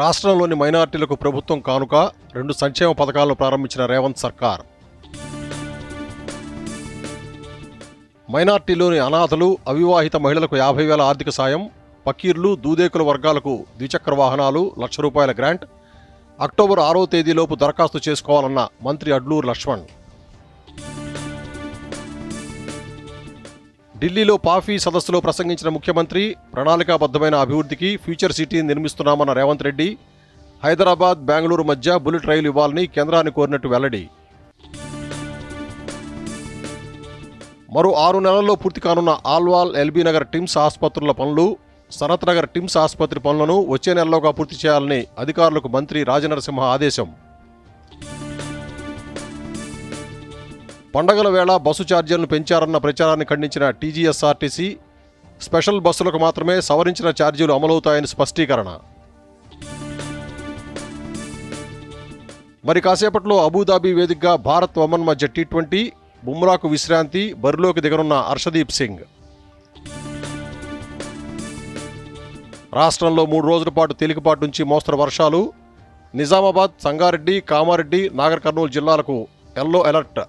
రాష్ట్రంలోని మైనార్టీలకు ప్రభుత్వం కానుక రెండు సంక్షేమ పథకాలను ప్రారంభించిన రేవంత్ సర్కార్. మైనార్టీలోని అనాథలు అవివాహిత మహిళలకు యాభై వేల ఆర్థిక సాయం పకీర్లు దూదేకుల వర్గాలకు ద్విచక్ర వాహనాలు లక్ష రూపాయల గ్రాంట్ అక్టోబర్ ఆరో తేదీలోపు దరఖాస్తు చేసుకోవాలన్న మంత్రి అడ్లూరు లక్ష్మణ్. ఢిల్లీలో పాఫీ సదస్సులో ప్రసంగించిన ముఖ్యమంత్రి ప్రణాళికాబద్ధమైన అభివృద్ధికి ఫ్యూచర్ సిటీని నిర్మిస్తున్నామన్న రేవంత్ రెడ్డి హైదరాబాద్ బెంగళూరు మధ్య బుల్లెట్ రైలు ఇవ్వాలని కేంద్రాన్ని కోరినట్టు వెల్లడి. మరో ఆరు నెలల్లో పూర్తి కానున్న ఆల్వాల్ ఎల్బీ నగర్ టిమ్స్ ఆసుపత్రుల పనులు సనత్ నగర్ టిమ్స్ ఆసుపత్రి పనులను వచ్చే నెలలోగా పూర్తి చేయాలని అధికారులకు మంత్రి రాజనరసింహ ఆదేశం. పండగల వేళ బస్సు ఛార్జీలను పెంచారన్న ప్రచారాన్ని ఖండించిన టీజీఎస్ఆర్టీసీ స్పెషల్ బస్సులకు మాత్రమే సవరించిన ఛార్జీలు అమలవుతాయని స్పష్టీకరణ. మరి కాసేపట్లో అబుదాబి వేదికగా భారత్ ఒమన్ మధ్య టీ ట్వంటీ బుమ్రాకు విశ్రాంతి బరిలోకి దిగనున్న హర్షదీప్ సింగ్. రాష్ట్రంలో మూడు రోజుల పాటు తేలికపాటి నుంచి మోస్తరు వర్షాలు. నిజామాబాద్ సంగారెడ్డి కామారెడ్డి నాగర్ కర్నూలు జిల్లాలకు ఎల్లో అలర్ట్.